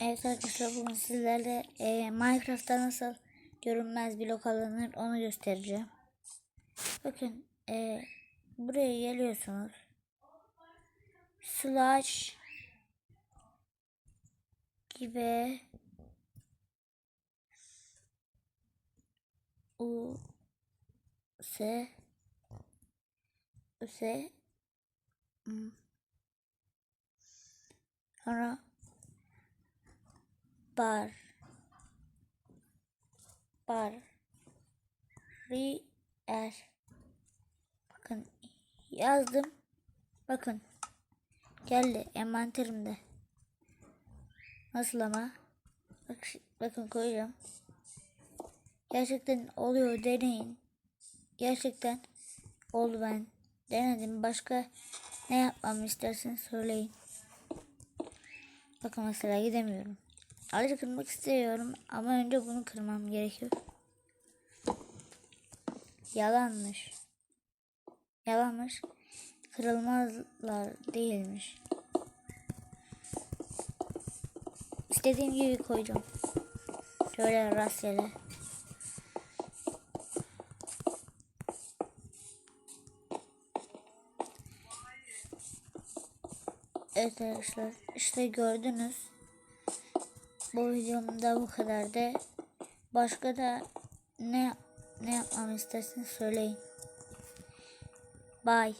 Evet arkadaşlar bugün sizlerle e, Minecraft'ta nasıl görünmez blok alınır onu göstereceğim. Bakın e, buraya geliyorsunuz. Slash gibi u s u s sonra bar. Bar. Ri er. Bakın yazdım. Bakın. Geldi envanterimde nasıl ama? Bak, bakın koyacağım. Gerçekten oluyor deneyin. Gerçekten oldu ben denedim. Başka ne yapmamı isterseniz söyleyin. Bakın mesela gidemiyorum Ayrıca kırmak istiyorum ama önce bunu kırmam gerekiyor. Yalanmış. Yalanmış. Kırılmazlar değilmiş. İstediğim gibi koyacağım. Şöyle rastgele. Evet arkadaşlar işte gördünüz. Bu videomda bu kadardı. Başka da ne ne yapmamı isterseniz söyleyin. Bye.